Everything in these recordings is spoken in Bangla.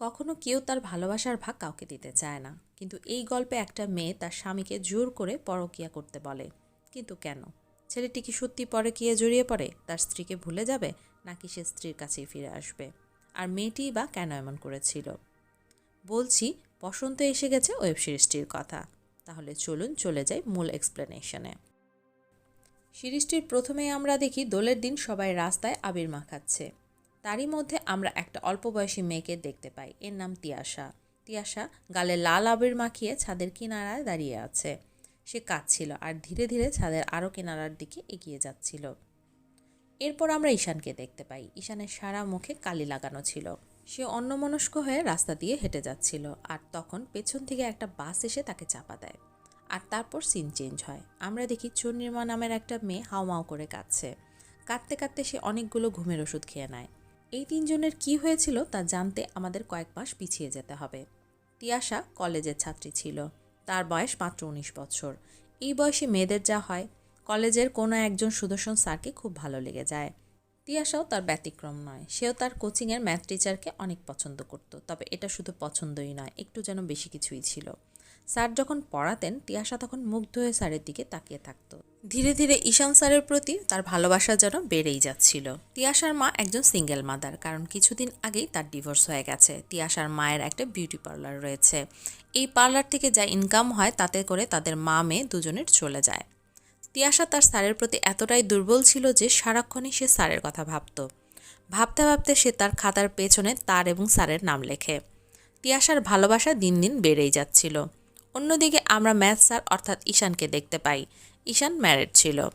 কখনো কেউ তার ভালোবাসার ভাগ কাউকে দিতে চায় না। কিন্তু এই গল্পে একটা মেয়ে তার স্বামীকে জোর করে পরকিয়া করতে বলে। কিন্তু কেন? ছেলেটি কি সত্যি পরকিয়া জড়িয়ে পড়ে? তার স্ত্রীকে ভুলে যাবে? নাকি সে স্ত্রীর কাছেই ফিরে আসবে? আর মেয়েটি বা কেন এমন করেছিল? বলছি, বসন্ত এসে গেছে ওয়েব সিরিজটির কথা। তাহলে চলুন চলে যাই মূল এক্সপ্লেনেশনে সিরিজটির প্রথমেই আমরা দেখি দোলের দিন সবাই রাস্তায় আবির মাখাচ্ছে। তারই মধ্যে আমরা একটা অল্প বয়সী মেয়েকে দেখতে পাই। এর নাম তিয়াশা। তিয়াশা গালে লাল আবির মাখিয়ে ছাদের কিনারায় দাঁড়িয়ে আছে। সে কাঁদছিল আর ধীরে ধীরে ছাদের আরও কিনারার দিকে এগিয়ে যাচ্ছিল। এরপর আমরা ঈশানকে দেখতে পাই। ঈশানের সারা মুখে কালি লাগানো ছিল। সে অন্যমনস্ক হয়ে রাস্তা দিয়ে হেঁটে যাচ্ছিল আর তখন পেছন থেকে একটা বাস এসে তাকে চাপা দেয় আর তারপর সিন চেঞ্জ হয়। আমরা দেখি চন্দ্রিমা নামের একটা মেয়ে হাওমাও করে কাঁদছে। কাঁদতে কাঁদতে সে অনেকগুলো ঘুমের ওষুধ খেয়ে নেয়। এই তিনজনের কি হয়েছিল তা জানতে আমাদের কয়েক মাস পিছিয়ে যেতে হবে। তিয়াশা কলেজের ছাত্রী ছিল। তার বয়স মাত্র উনিশ বছর। এই বয়সে মেয়েদের যা হয়, কলেজের কোনো একজন সুদর্শন স্যারকে খুব ভালো লেগে যায়। তিয়াশাও তার ব্যতিক্রম নয়। সেও তার কোচিংয়ের ম্যাথ টিচারকে অনেক পছন্দ করত, তবে এটা শুধু পছন্দই নয়, একটু যেন বেশি কিছুই ছিল। স্যার যখন পড়াতেন, তিয়াশা তখন মুগ্ধ হয়ে স্যারের দিকে তাকিয়ে থাকতো। ধীরে ধীরে ঈশান স্যারের প্রতি তার ভালোবাসা যেন বেড়েই যাচ্ছিল। তিয়াশার মা একজন সিঙ্গেল মাদার, কারণ কিছুদিন আগেই তার ডিভোর্স হয়ে গেছে। তিয়াশার মায়ের একটা বিউটি পার্লার রয়েছে। এই পার্লার থেকে যা ইনকাম হয় তাতে করে তাদের মা মেয়ে দুজনের চলে যায়। তিয়াশা তার স্যারের প্রতি এতটাই দুর্বল ছিল যে সারাক্ষণই সে স্যারের কথা ভাবত। ভাবতে ভাবতে সে তার খাতার পেছনে তার এবং স্যারের নাম লেখে। তিয়াশার ভালোবাসা দিন দিন বেড়েই যাচ্ছিল। অন্যদিকে আমরা ম্যাথ স্যার অর্থাৎ ঈশানকে দেখতে পাই। ঈশান ম্যারেড ছিল।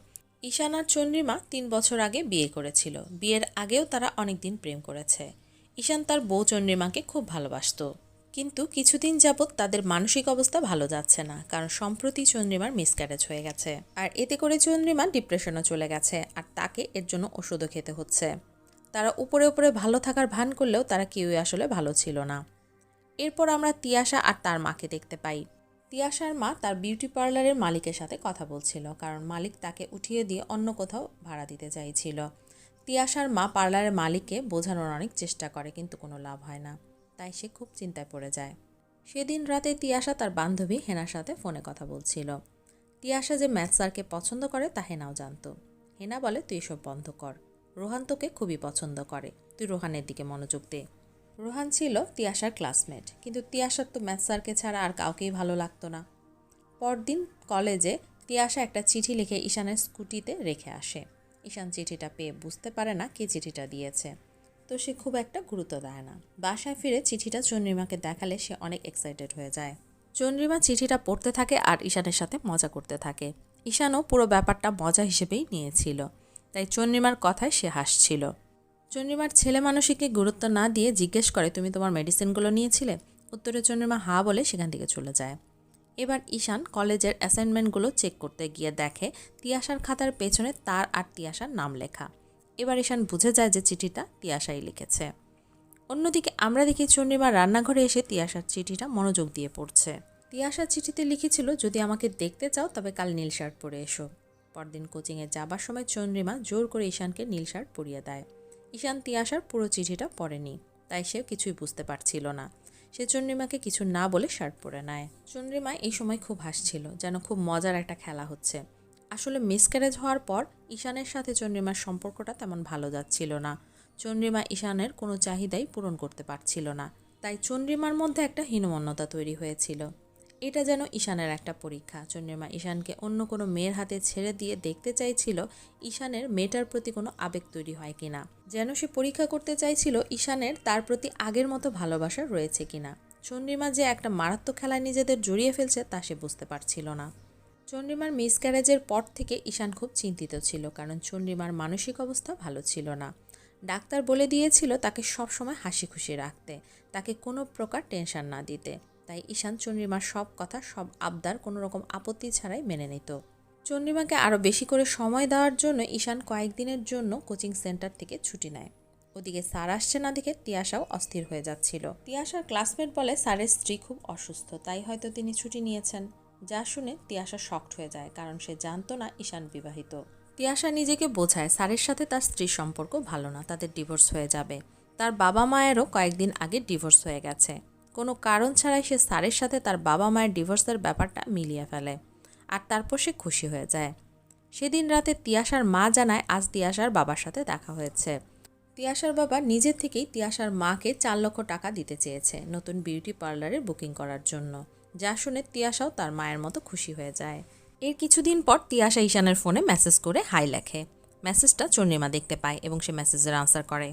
ঈশান আর চন্দ্রিমা তিন বছর আগে বিয়ে করেছিল। বিয়ের আগেও তারা অনেক দিন প্রেম করেছে। ঈশান তার বউ চন্দ্রিমাকে খুব ভালোবাসতো। কিন্তু কিছুদিন যাবৎ তাদের মানসিক অবস্থা ভালো যাচ্ছে না, কারণ সম্প্রতি চন্দ্রিমার মিসক্যারেজ হয়ে গেছে। আর এতে করে চন্দ্রিমা ডিপ্রেশনে চলে গেছে, আর তাকে এর জন্য ওষুধও খেতে হচ্ছে। তারা উপরে উপরে ভালো থাকার ভান করলেও তারা কেউই আসলে ভালো ছিল না। এরপর আমরা তিয়াশা আর তার মাকে দেখতে পাই। তিয়াশার মা তার বিউটি পার্লারের মালিকের সাথে কথা বলছিল, কারণ মালিক তাকে উঠিয়ে দিয়ে অন্য কোথাও ভাড়া দিতে চাইছিল। তিয়াশার মা পার্লারের মালিককে বোঝানোর অনেক চেষ্টা করে, কিন্তু কোনো লাভ হয় না। তাই সে খুব চিন্তায় পড়ে যায়। সেদিন রাতে তিয়াশা তার বান্ধবী হেনার সাথে ফোনে কথা বলছিল। তিয়াশা যে ম্যাথ স্যারকে পছন্দ করে, তা হেনাও জানতো। হেনা বলে, তুই এসব বন্ধ কর। রোহান তোকে খুবই পছন্দ করে। তুই রোহানের দিকে মনোযোগ দে। রোহান ছিল তিয়াশার ক্লাসমেট। কিন্তু তিয়াশার তো ম্যাথ স্যারকে ছাড়া আর কাউকেই ভালো লাগতো না। পরদিন কলেজে তিয়াশা একটা চিঠি লিখে ঈশানের স্কুটিতে রেখে আসে। ঈশান চিঠিটা পেয়ে বুঝতে পারে না কে চিঠিটা দিয়েছে। তো সে খুব একটা গুরুত্ব দেয় না। বাসায় ফিরে চিঠিটা চন্দ্রিমাকে দেখালে সে অনেক এক্সাইটেড হয়ে যায়। চন্দ্রিমা চিঠিটা পড়তে থাকে আর ঈশানের সাথে মজা করতে থাকে। ঈশানও পুরো ব্যাপারটা মজা হিসেবেই নিয়েছিল। তাই চন্দ্রিমার কথায় সে হাসছিল। চন্দ্রিমার ছেলে মানুষকে গুরুত্ব না দিয়ে জিজ্ঞেস করে, তুমি তোমার মেডিসিনগুলো নিয়েছিলে? উত্তরে চন্দ্রিমা হা বলে সেখান থেকে চলে যায়। এবার ঈশান কলেজের অ্যাসাইনমেন্টগুলো চেক করতে গিয়ে দেখে তিয়াশার খাতার পেছনে তার আর তিয়াশার নাম লেখা। এবার ঈশান বুঝে যায় যে চিঠিটা তিয়াশাই লিখেছে। অন্যদিকে আমরা দেখি চন্দ্রিমা রান্নাঘরে এসে তিয়াশার চিঠিটা মনোযোগ দিয়ে পড়ছে। তিয়াশার চিঠিতে লিখেছিল, যদি আমাকে দেখতে চাও, তবে কাল নীল শার্ট পরে এসো। পরদিন কোচিংয়ে যাবার সময় চন্দ্রিমা জোর করে ঈশানকে নীল শার্ট পরিয়ে দেয়। ঈশান তিয়াশার পুরো চিঠিটা পড়েনি, তাই সে কিছুই বুঝতে পারছিল না। সে চন্দ্রিমাকে কিছু না বলে শার্ট পরে নেয়। চন্দ্রিমা এই সময় খুব হাসছিল, যেন খুব মজার একটা খেলা হচ্ছে। আসলে মিসক্যারেজ হওয়ার পর ঈশানের সাথে চন্দ্রিমার সম্পর্কটা তেমন ভালো যাচ্ছিল না। চন্দ্রিমা ঈশানের কোনো চাহিদাই পূরণ করতে পারছিল না, তাই চন্দ্রিমার মধ্যে একটা হীনমন্যতা তৈরি হয়েছিল। এটা যেন ঈশানের একটা পরীক্ষা। চন্দ্রিমা ঈশানকে অন্য কোনো মেয়ের হাতে ছেড়ে দিয়ে দেখতে চাইছিল ঈশানের মেয়েটার প্রতি কোনো আবেগ তৈরি হয় কিনা। যেন সে পরীক্ষা করতে চাইছিল ঈশানের তার প্রতি আগের মতো ভালোবাসা রয়েছে কিনা। চন্দ্রিমা যে একটা মারাত্মক খেলায় নিজেদের জড়িয়ে ফেলছে তা সে বুঝতে পারছিল না। চন্দ্রিমার মিসক্যারেজের পর থেকে ঈশান খুব চিন্তিত ছিল কারণ চন্দ্রিমার মানসিক অবস্থা ভালো ছিল না। ডাক্তার বলে দিয়েছিল তাকে সবসময় হাসি খুশি রাখতে, তাকে কোনো প্রকার টেনশন না দিতে। তাই ঈশান চন্দ্রিমার সব কথা, সব আবদার কোনো রকম আপত্তি ছাড়াই মেনে নিত। চন্দ্রিমাকে আরও বেশি করে সময় দেওয়ার জন্য ঈশান কয়েকদিনের জন্য কোচিং সেন্টার থেকে ছুটি নেয়। ওদিকে স্যার আসছে না দেখে তিয়াশাও অস্থির হয়ে যাচ্ছিল। তিয়াশার ক্লাসমেট বলে স্যারের স্ত্রী খুব অসুস্থ, তাই হয়তো তিনি ছুটি নিয়েছেন। যা শুনে তিয়াশা শক্ট হয়ে যায়, কারণ সে জানতো না ঈশান বিবাহিত। তিয়াশা নিজেকে বোঝায় স্যারের সাথে তার স্ত্রীর সম্পর্ক ভালো না, তাদের ডিভোর্স হয়ে যাবে। তার বাবা মায়েরও কয়েকদিন আগে ডিভোর্স হয়ে গেছে। কোনো কারণ ছাড়াই সে স্যারের সাথে তার বাবা মায়ের ডিভোর্সের ব্যাপারটা মিলিয়ে ফেলে আর তারপর সে খুশি হয়ে যায়। সেদিন রাতে তিয়াশার মা জানায় আজ তিয়াশার বাবার সাথে দেখা হয়েছে। তিয়াশার বাবা নিজের থেকেই তিয়াশার মাকে চার লক্ষ টাকা দিতে চেয়েছে নতুন বিউটি পার্লারের বুকিং করার জন্য, যা শুনে তিয়াশাও তার মায়ের মতো খুশি হয়ে যায়। এর কিছুদিন পর তিয়াশা ঈশানের ফোনে মেসেজ করে হাই লেখে। মেসেজটা চন্দ্রিমা দেখতে পায় এবং সে মেসেজের আনসার করে।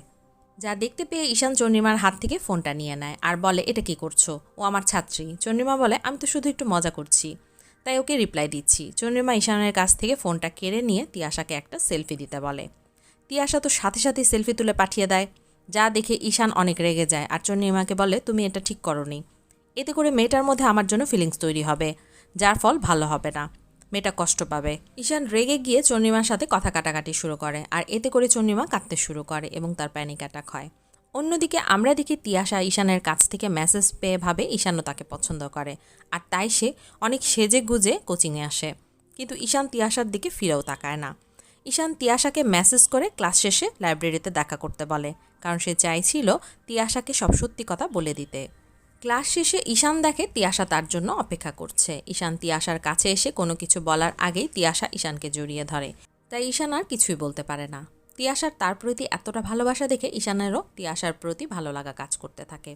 যা দেখতে পেয়ে ঈশান চন্দ্রিমার হাত থেকে ফোনটা নিয়ে নেয় আর বলে, এটা কি করছ? ও আমার ছাত্রী। চন্দ্রিমা বলে, আমি তো শুধু একটু মজা করছি। তাই ওকে রিপ্লাই দিচ্ছি। চন্দ্রিমা ঈশানের কাছ থেকে ফোনটা কেড়ে নিয়ে তিয়াশাকে একটা সেলফি দিতে বলে। তিয়াশা তো সাথে সাথে সেলফি তুলে পাঠিয়ে দেয়। যা দেখে ঈশান অনেক রেগে যায় আর চন্দ্রিমাকে বলে, তুমি এটা ঠিক করনি। এতে করে মেয়েটার মধ্যে আমার জন্য ফিলিংস তৈরি হবে, যার ফল ভালো হবে না। মেয়েটা কষ্ট পাবে। ঈশান রেগে গিয়ে চন্দ্রিমার সাথে কথা কাটাকাটি শুরু করে, আর এতে করে চন্দ্রিমা কাঁদতে শুরু করে এবং তার প্যানিক অ্যাটাক হয়। অন্যদিকে আমরা দেখি তিয়াশা ঈশানের কাছ থেকে মেসেজ পেয়ে ভাবে ঈশানও তাকে পছন্দ করে, আর তাই সে অনেক সেজে গুজে কোচিংয়ে আসে। কিন্তু ঈশান তিয়াশার দিকে ফিরেও তাকায় না। ঈশান তিয়াশাকে মেসেজ করে ক্লাস শেষে লাইব্রেরিতে দেখা করতে বলে, কারণ সে চাইছিল তিয়াশাকে সব সত্যি কথা বলে দিতে। ক্লাস শেষে ঈশান দেখে তিয়াশা তার জন্য অপেক্ষা করছে। ঈশান তিয়াশার কাছে এসে কোনো কিছু বলার আগেই তিয়াশা ঈশানকে জড়িয়ে ধরে। তাই ঈশান আর কিছুই বলতে পারে না। তিয়াশার তার প্রতি এতটা ভালোবাসা দেখে ঈশানেরও তিয়াশার প্রতি ভালো লাগা কাজ করতে থাকে।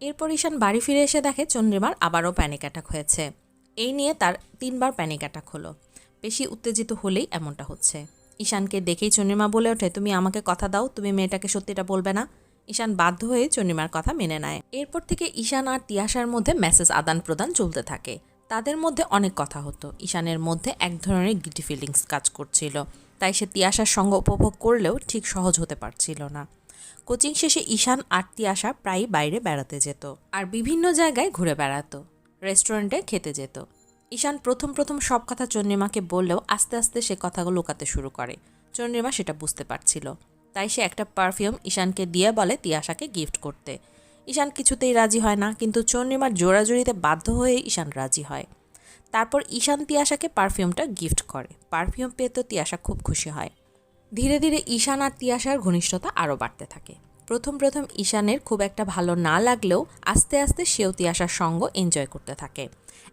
এরপর ঈশান বাড়ি ফিরে এসে দেখে চন্দ্রিমার আবারও প্যানিক অ্যাটাক হয়েছে। এই নিয়ে তার তিনবার প্যানিক অ্যাটাক হলো। বেশি উত্তেজিত হলেই এমনটা হচ্ছে। ঈশানকে দেখেই চন্দ্রিমা বলে ওঠে, তুমি আমাকে কথা দাও, তুমি মেয়েটাকে সত্যিটা বলবে না। ঈশান বাধ্য হয়ে চন্দ্রিমার কথা মেনে নেয়। এরপর থেকে ঈশান আর তিয়াশার মধ্যে মেসেজ আদান প্রদান চলতে থাকে। তাদের মধ্যে অনেক কথা হতো। ঈশানের মধ্যে এক ধরনের গিটি ফিলিংস কাজ করছিল। তাই সে তিয়াশার সঙ্গ উপভোগ করলেও ঠিক সহজ হতে পারছিল না। কোচিং শেষে ঈশান আর তিয়াশা প্রায়ই বাইরে বেড়াতে যেত আর বিভিন্ন জায়গায় ঘুরে বেড়াতো রেস্টুরেন্টে খেতে যেত। ঈশান প্রথম প্রথম সব কথা চন্দ্রিমাকে বললেও আস্তে আস্তে সে কথাগুলো লুকাতে শুরু করে। চন্দ্রিমা সেটা বুঝতে পারছিল। তাই সে একটা পারফিউম ঈশানকে দিয়ে বলে তিয়াশাকে গিফট করতে। ঈশান কিছুতেই রাজি হয় না, কিন্তু চন্দ্রিমার জোড়াজুড়িতে বাধ্য হয়ে ঈশান রাজি হয়। তারপর ঈশান তিয়াশাকে পারফিউমটা গিফট করে। পারফিউম পেয়ে তো তিয়াশা খুব খুশি হয়। ধীরে ধীরে ঈশান আর তিয়াশার ঘনিষ্ঠতা আরও বাড়তে থাকে। প্রথম প্রথম ঈশানের খুব একটা ভালো না লাগলেও আস্তে আস্তে সেও তিয়াশার সঙ্গ এনজয় করতে থাকে।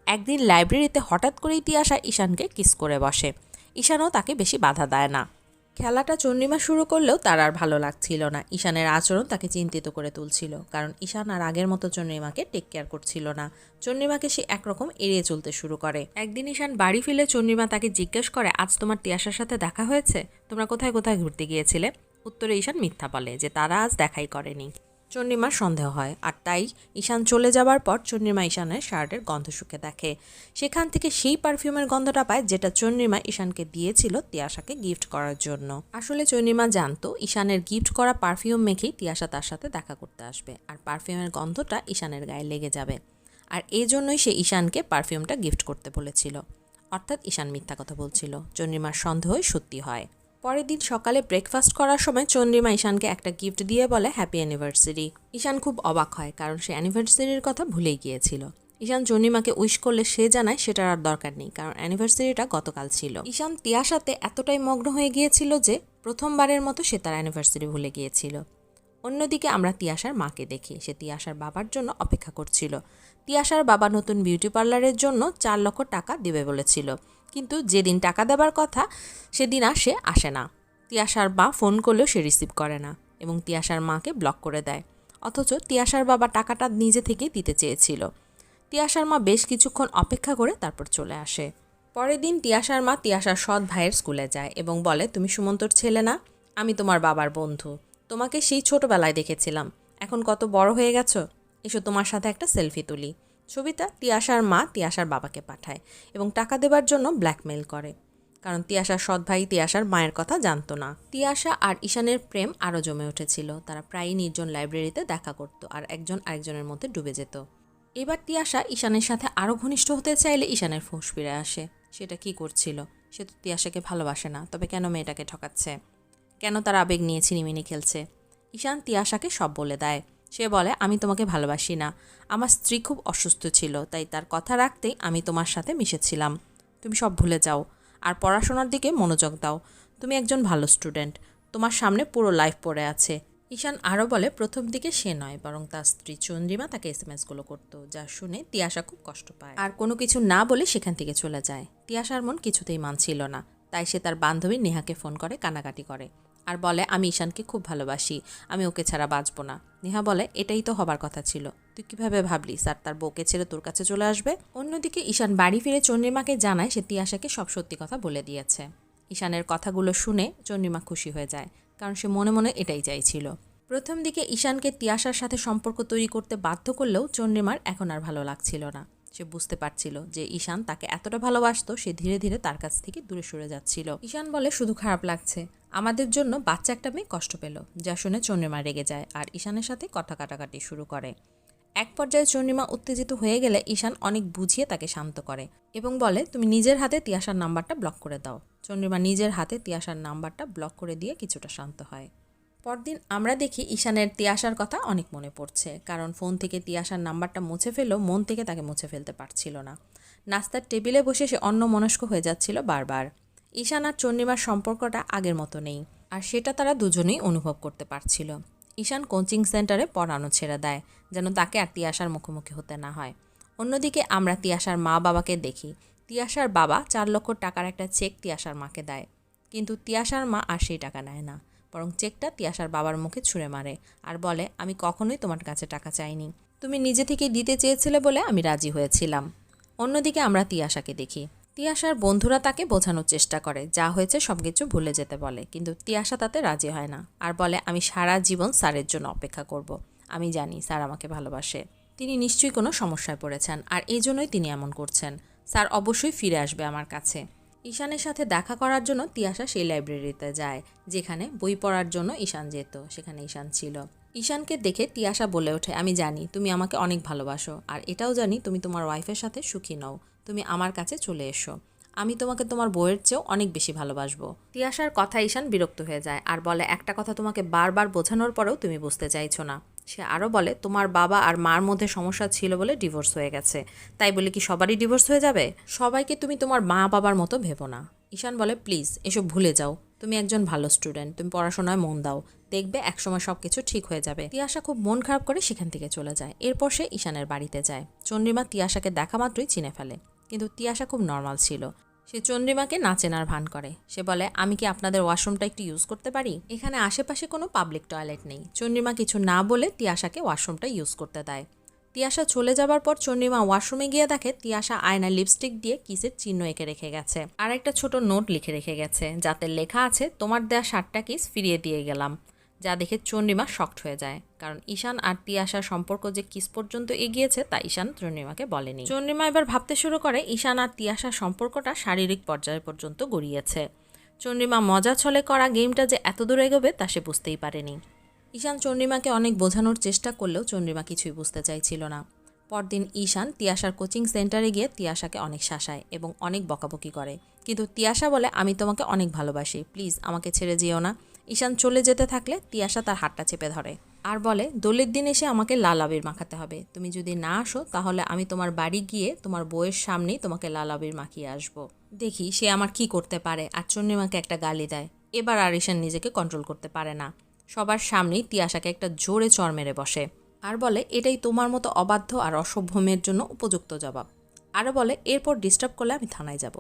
একদিন লাইব্রেরিতে হঠাৎ করেই তিয়াশা ঈশানকে কিস করে বসে। ঈশানও তাকে বেশি বাধা দেয় না। খেলাটা চন্দ্রিমা শুরু করলেও তার আর ভালো লাগছিল না। ঈশানের আচরণ তাকে চিন্তিত করে তুলছিল, কারণ ঈশান আর আগের মতো চন্দ্রিমাকে টেক কেয়ার করছিল না। চন্দ্রিমাকে সে একরকম এড়িয়ে চলতে শুরু করে। একদিন ঈশান বাড়ি ফিরে চন্দ্রিমা তাকে জিজ্ঞেস করে, আজ তোমার তিয়াসার সাথে দেখা হয়েছে? তোমরা কোথায় কোথায় ঘুরতে গিয়েছিলে? উত্তরে ঈশান মিথ্যা বলে যে, তারা আজ দেখাই করেনি। চন্দ্রিমার সন্দেহ হয়, আর তাই ঈশান চলে যাবার পর চন্দ্রিমা ঈশানের শার্টের গন্ধ শুকে দেখে। সেখান থেকে সেই পারফিউমের গন্ধটা পায় যেটা চন্দ্রিমা ঈশানকে দিয়েছিল তিয়াশাকে গিফট করার জন্য। আসলে চন্দ্রিমা জানতো ঈশানের গিফট করা পারফিউম মেখেই তিয়াশা তার সাথে দেখা করতে আসবে, আর পারফিউমের গন্ধটা ঈশানের গায়ে লেগে যাবে। আর এই জন্যই সে ঈশানকে পারফিউমটা গিফট করতে বলেছিল। অর্থাৎ ঈশান মিথ্যা কথা বলছিল। চন্দ্রিমার সন্দেহই সত্যি হয়। পরের দিন সকালে ব্রেকফাস্ট করার সময় চন্দ্রিমা ঈশানকে একটা গিফট দিয়ে বলে হ্যাপি অ্যানিভার্সারি ঈশান খুব অবাক হয়, কারণ সে অ্যানিভার্সারির কথা ভুলেই গিয়েছিল। ঈশান চন্দ্রিমাকে উইশ করলে সে জানায়, সেটার আর দরকার নেই, কারণ অ্যানিভার্সারিটা গতকাল ছিল। ঈশান তিয়াশাতে এতটাই মগ্ন হয়ে গিয়েছিল যে, প্রথমবারের মতো সে তার অ্যানিভার্সারি ভুলে গিয়েছিল। অন্যদিকে আমরা তিয়াশার মাকে দেখি, সে তিয়াশার বাবার জন্য অপেক্ষা করছিল। তিয়াশার বাবা নতুন বিউটি পার্লারের জন্য চার লক্ষ টাকা দেবে বলেছিল। কিন্তু যেদিন টাকা দেবার কথা, সেদিন আর সে আসে না। তিয়াশার মা ফোন করলেও সে রিসিভ করে না এবং তিয়াশার মাকে ব্লক করে দেয়। অথচ তিয়াশার বাবা টাকাটা নিজে থেকেই দিতে চেয়েছিল। তিয়াশার মা বেশ কিছুক্ষণ অপেক্ষা করে তারপর চলে আসে। পরের দিন তিয়াশার মা তিয়াশার সৎ ভাইয়ের স্কুলে যায় এবং বলে, তুমি সুমন্তর ছেলে না? আমি তোমার বাবার বন্ধু। তোমাকে সেই ছোটবেলায় দেখেছিলাম। এখন কত বড় হয়ে গেছো? এসো তোমার সাথে একটা সেলফি তুলি। ছবিটা তিয়াশার মা তিয়াশার বাবাকে পাঠায় এবং টাকা দেবার জন্য ব্ল্যাকমেল করে। কারণ তিয়াশার সৎ ভাই তিয়াশার মায়ের কথা জানতো না। তিয়াশা আর ঈশানের প্রেম আরও জমে উঠেছিল। তারা প্রায়ই নির্জন লাইব্রেরিতে দেখা করত আর একজন আরেকজনের মধ্যে ডুবে যেত। এবার তিয়াশা ঈশানের সাথে আরও ঘনিষ্ঠ হতে চাইলে ঈশানের ফুঁস ফিরে আসে। সেটা কি করছিল? সে তো তিয়াশাকে ভালোবাসে না। তবে কেন মেয়েটাকে ঠকাচ্ছে? কেন তার আবেগ নিয়ে ছিনিমিনি খেলছে? ঈশান তিয়াশাকে সব বলে দেয়। সে বলে, আমি তোমাকে ভালোবাসি না। আমার স্ত্রী খুব অসুস্থ ছিল, তাই তার কথা রাখতেই আমি তোমার সাথে মিশেছিলাম। তুমি সব ভুলে যাও। আর পড়াশোনার দিকে মনোযোগ দাও। তুমি একজন ভালো স্টুডেন্ট। তোমার সামনে পুরো লাইফ পড়ে আছে। ঈশান আরও বলে, প্রথম দিকে সে নয়, বরং তার স্ত্রী চন্দ্রিমা তাকে এস এম এসগুলো করতো, যা শুনে তিয়াশা খুব কষ্ট পায়। আর কোনো কিছু না বলে সেখান থেকে চলে যায়। তিয়াশার মন কিছুতেই মানছিল না, তাই সে তার বান্ধবী নেহাকে ফোন করে কানাকাটি করে। আর বলে, আমি ঈশানকে খুব ভালোবাসি, আমি ওকে ছাড়া বাঁচবো না। নেহা বলে, এটাই তো হবার কথা ছিল। তুই কীভাবে ভাবলি, স্যার তার বউকে ছেড়ে তোর কাছে চলে আসবে? অন্যদিকে ঈশান বাড়ি ফিরে চন্দ্রিমাকে জানায়, সে তিয়াশাকে সব সত্যি কথা বলে দিয়েছে। ঈশানের কথাগুলো শুনে চন্দ্রিমা খুশি হয়ে যায়, কারণ সে মনে মনে এটাই চাইছিল। প্রথম দিকে ঈশানকে তিয়াশার সাথে সম্পর্ক তৈরি করতে বাধ্য করলেও চন্দ্রিমার এখন আর ভালো লাগছিল না। সে বুঝতে পারছিল যে ঈশান তাকে এতটা ভালোবাসতো, সে ধীরে ধীরে তার কাছ থেকে দূরে সরে যাচ্ছিল। ঈশান বলে, শুধু খারাপ লাগছে। আমাদের জন্য বাচ্চা একটা মেয়ে কষ্ট পেল, যা শুনে চন্দ্রিমা রেগে যায় আর ঈশানের সাথে কথা কাটাকাটি শুরু করে। এক পর্যায়ে চন্দ্রিমা উত্তেজিত হয়ে গেলে ঈশান অনেক বুঝিয়ে তাকে শান্ত করে এবং বলে, তুমি নিজের হাতে তিয়াশার নাম্বারটা ব্লক করে দাও। চন্দ্রিমা নিজের হাতে তিয়াশার নাম্বারটা ব্লক করে দিয়ে কিছুটা শান্ত হয়। পরদিন আমরা দেখি ঈশানের তিয়াশার কথা অনেক মনে পড়ছে, কারণ ফোন থেকে তিয়াশার নাম্বারটা মুছে ফেললেও মন থেকে তাকে মুছে ফেলতে পারছিল না। নাস্তার টেবিলে বসে সে অন্য মনস্ক হয়ে যাচ্ছিল বারবার। ঈশান আর চন্দ্রিমার সম্পর্কটা আগের মতো নেই, আর সেটা তারা দুজনেই অনুভব করতে পারছিল। ঈশান কোচিং সেন্টারে পড়ানো ছেড়ে দেয়, যেন তাকে আর তিয়াশার মুখোমুখি হতে না হয়। অন্যদিকে আমরা তিয়াশার মা বাবাকে দেখি, তিয়াশার বাবা চার লক্ষ টাকার একটা চেক তিয়াশার মাকে দেয়, কিন্তু তিয়াশার মা আর সেই টাকা নেয় না। বরং চেকটা তিয়াশার বাবার মুখে ছুঁড়ে মারে আর বলে, আমি কখনোই তোমার কাছে টাকা চাইনি। তুমি নিজে থেকে দিতে চেয়েছিলে বলে আমি রাজি হয়েছিলাম। অন্যদিকে আমরা তিয়াশাকে দেখি। তিয়াশার বন্ধুরা তাকে বোঝানোর চেষ্টা করে, যা হয়েছে সব কিছু ভুলে যেতে বলে। কিন্তু তিয়াশা তাতে রাজি হয় না আর বলে, আমি সারা জীবন স্যারের জন্য অপেক্ষা করব। আমি জানি স্যার আমাকে ভালোবাসে। তিনি নিশ্চয়ই কোনো সমস্যায় পড়েছেন আর এই জন্যই তিনি এমন করছেন। স্যার অবশ্যই ফিরে আসবে আমার কাছে। ঈশানের সাথে দেখা করার জন্য তিয়াশা সেই লাইব্রেরিতে যায়, যেখানে বই পড়ার জন্য ঈশান যেত, সেখানে ঈশান ছিল। ঈশানকে দেখে তিয়াশা বলে ওঠে, আমি জানি, তুমি আমাকে অনেক ভালোবাসো, আর এটাও জানি তুমি তোমার ওয়াইফের সাথে সুখী নও, তুমি আমার কাছে চলে এসো। আমি তোমাকে তোমার বইয়ের চেয়েও অনেক বেশি ভালোবাসবো। তিয়াশার কথা ঈশান বিরক্ত হয়ে যায়, আর বলে, একটা কথা তোমাকে বারবার বোঝানোর পরেও তুমি বুঝতে চাইছো না। সে আরও বলে, তোমার বাবা আর মার মধ্যে সমস্যা ছিল বলে ডিভোর্স হয়ে গেছে। তাই বলে কি সবারই ডিভোর্স হয়ে যাবে? সবাইকে তুমি তোমার মা বাবার মতো ভেবো না। ঈশান বলে, প্লিজ, এসব ভুলে যাও। তুমি একজন ভালো স্টুডেন্ট। তুমি পড়াশোনায় মন দাও। দেখবে একসময় সব কিছু ঠিক হয়ে যাবে। তিয়াশা খুব মন খারাপ করে সেখান থেকে চলে যায়। এরপর সে ঈশানের বাড়িতে যায়। চন্দ্রিমা তিয়াশাকে দেখা মাত্রই চিনে ফেলে। কিন্তু তিয়াশা খুব নর্মাল ছিল। সে চন্দ্রিমাকে না চেনার ভান করে। সে বলে, আমি কি আপনাদের ওয়াশরুমটা একটু ইউজ করতে পারি? এখানে আশেপাশে কোনো পাবলিক টয়লেট নেই। চন্দ্রিমা কিছু না বলে তিয়াশাকে ওয়াশরুমটা ইউজ করতে দেয়। তিয়াশা চলে যাবার পর চন্দ্রিমা ওয়াশরুমে গিয়ে দেখে, তিয়াশা আয়না লিপস্টিক দিয়ে কিসের চিহ্ন এঁকে রেখে গেছে। আর একটা ছোট নোট লিখে রেখে গেছে, যাতে লেখা আছে, তোমার দেয়া সাতটা কিস ফিরিয়ে দিয়ে গেলাম। যা দেখে চন্দ্রিমা শক্ট হয়ে যায়। কারণ ঈশান আর তিয়াশার সম্পর্ক যে কিস পর্যন্ত এগিয়েছে তা ঈশান চন্দ্রিমাকে বলেনি। চন্দ্রিমা এবার ভাবতে শুরু করে, ঈশান আর তিয়াশার সম্পর্কটা শারীরিক পর্যায় পর্যন্ত গড়িয়েছে। চন্দ্রিমা মজা ছলে করা গেমটা যে এত দূর এগোবে তা সে বুঝতেই পারেনি। ঈশান চন্দ্রিমাকে অনেক বোঝানোর চেষ্টা করলেও চন্দ্রিমা কিছুই বুঝতে চাইছিল না। পরদিন ঈশান তিয়াশার কোচিং সেন্টারে গিয়ে তিয়াশাকে অনেক শাসায় এবং অনেক বকাবকি করে। কিন্তু তিয়াশা বলে, আমি তোমাকে অনেক ভালোবাসি। প্লিজ আমাকে ছেড়ে যেও না। ঈশান চলে যেতে থাকলে তিয়াশা তার হাতটা চেপে ধরে। আর বলে দোলের দিন এসে আমাকে লাল আবির মাখাতে হবে। তুমি যদি না আসো, তাহলে আমি তোমার বাড়ি গিয়ে তোমার বইয়ের সামনেই তোমাকে লাল আবির মাখিয়ে আসব। দেখি সে আমার কি করতে পারে আর চন্দ্রিমাকে একটা গালি দেয়। এবার আর ঈশান নিজেকে কন্ট্রোল করতে পারে না। সবার সামনেই তিয়াশাকে একটা জোরে চর মেরে বসে। আর বলে, এটাই তোমার মতো অবাধ্য আর অসভ্য মেয়ের জন্য উপযুক্ত জবাব। আরও বলে, এরপর ডিস্টার্ব করলে আমি থানায় যাব।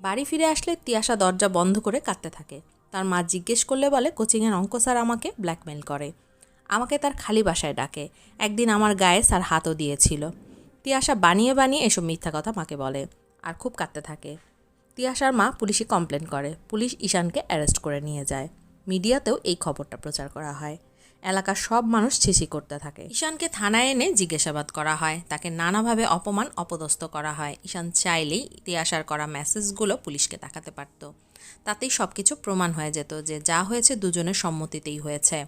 বাড়ি ফিরে আসলে তিয়াশা দরজা বন্ধ করে কাঁদতে থাকে। তার মা জিজ্ঞেস করলে বলে, কোচিংয়ের অঙ্ক স্যার আমাকে ব্ল্যাকমেল করে। আমাকে তার খালি বাসায় ডাকে। একদিন আমার গায়ে স্যার হাতও দিয়েছিল। তিয়াশা বানিয়ে বানিয়ে এসব মিথ্যা কথা মাকে বলে আর খুব কাঁদতে থাকে। তিয়াশার মা পুলিশে কমপ্লেন করে। পুলিশ ঈশানকে অ্যারেস্ট করে নিয়ে যায়। মিডিয়াতেও এই খবরটা প্রচার করা হয়। এলাকার সব মানুষ ছিছি করতে থাকে। ঈশানকে থানায় এনে জিজ্ঞাসাবাদ করা হয়। তাকে নানাভাবে অপমান, অপদস্থ করা হয়। ঈশান চাইলেই তিয়াশার করা মেসেজগুলো পুলিশকে দেখাতে পারত। তাতেই সব কিছু প্রমাণ হয়ে যেত যে যা হয়েছে দুজনের সম্মতিতেই হয়েছে।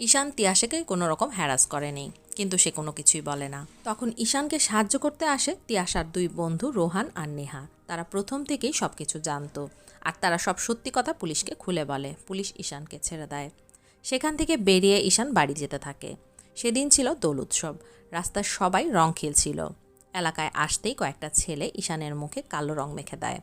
ঈশান তিয়াশাকে কোনো রকম হ্যারাস করেনি, কিন্তু সে কোনো কিছুই বলে না। তখন ঈশানকে সাহায্য করতে আসে তিয়াশার দুই বন্ধু রোহান আর নেহা। তারা প্রথম থেকেই সব কিছু জানতো আর তারা সব সত্যি কথা পুলিশকে খুলে বলে, পুলিশ ঈশানকে ছেড়ে দেয়। সেখান থেকে বেরিয়ে ঈশান বাড়ি যেতে থাকে। সেদিন ছিল দোল উৎসব, রাস্তার সবাই রং খেলছিল। এলাকায় আসতেই কয়েকটা ছেলে ঈশানের মুখে কালো রং মেখে দেয়।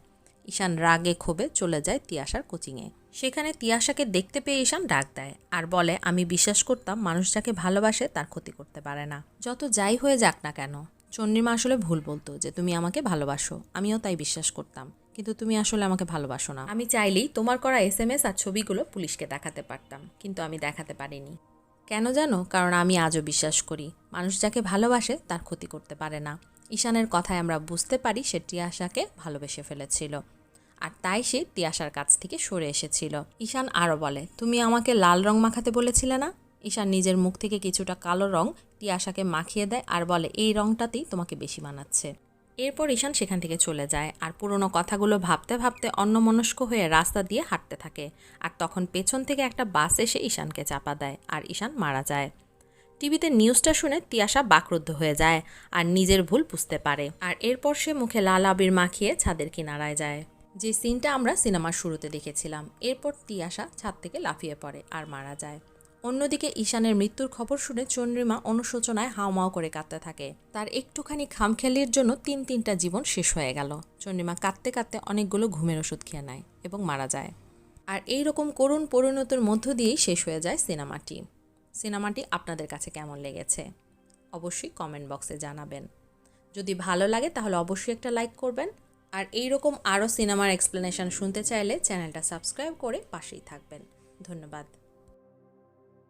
ঈশান রাগে ক্ষোভে চলে যায় তিয়াশার কোচিংয়ে। সেখানে তিয়াশাকে দেখতে পেয়ে ঈশান ডাক দেয় আর বলে, আমি বিশ্বাস করতাম মানুষ যাকে ভালোবাসে তার ক্ষতি করতে পারে না। যত যাই হয়ে যাক না কেন, চন্দ্রিমা আসলে ভুল বলতো যে তুমি আমাকে ভালোবাসো। আমিও তাই বিশ্বাস করতাম। কিন্তু তুমি আসলে আমাকে ভালোবাসো না। আমি চাইলেই তোমার করা এস এম এস আর ছবিগুলো পুলিশকে দেখাতে পারতাম, কিন্তু আমি দেখাতে পারিনি। কেন জানো? কারণ আমি আজও বিশ্বাস করি, মানুষ যাকে ভালোবাসে তার ক্ষতি করতে পারে না। ঈশানের কথায় আমরা বুঝতে পারি সে টিয়াশাকে ভালোবেসে ফেলেছিল। আর তাই সে তিয়াশার কাছ থেকে সরে এসেছিল। ঈশান আরও বলে, তুমি আমাকে লাল রং মাখাতে বলেছিলে না? ঈশান নিজের মুখ থেকে কিছুটা কালো রং তিয়াশাকে মাখিয়ে দেয় আর বলে, এই রংটাতেই তোমাকে বেশি মানাচ্ছে। এরপর ঈশান সেখান থেকে চলে যায় আর পুরনো কথাগুলো ভাবতে ভাবতে অন্যমনস্ক হয়ে রাস্তা দিয়ে হাঁটতে থাকে। আর তখন পেছন থেকে একটা বাস এসে ঈশানকে চাপা দেয় আর ঈশান মারা যায়। টিভিতে নিউজটা শুনে তিয়াশা বাকরুদ্ধ হয়ে যায় আর নিজের ভুল বুঝতে পারে। আর এরপর সে মুখে লাল আবির মাখিয়ে ছাদের কিনারায় যায়। যে সিনটা আমরা সিনেমার শুরুতে দেখেছিলাম, এরপর তিয়াশা ছাদ থেকে লাফিয়ে পড়ে আর মারা যায়। অন্যদিকে ঈশানের মৃত্যুর খবর শুনে চন্দ্রিমা অনুশোচনায় হাওমাও করে কাঁদতে থাকে। তার একটুখানি খামখেলির জন্য তিন তিনটা জীবন শেষ হয়ে গেল। চন্দ্রিমা কাঁদতে কাঁদতে অনেকগুলো ঘুমের ওষুধ খেয়ে নেয় এবং মারা যায়। আর এই রকম করুণ পরিণতির মধ্য দিয়েই শেষ হয়ে যায় সিনেমাটি। সিনেমাটি আপনাদের কাছে কেমন লেগেছে? অবশ্যই কমেন্ট বক্সে জানাবেন। যদি ভালো লাগে তাহলে অবশ্যই একটা লাইক করবেন। আর এইরকম আরও সিনেমার এক্সপ্লেনেশন শুনতে চাইলে চ্যানেলটা সাবস্ক্রাইব করে পাশেই থাকবেন। ধন্যবাদ।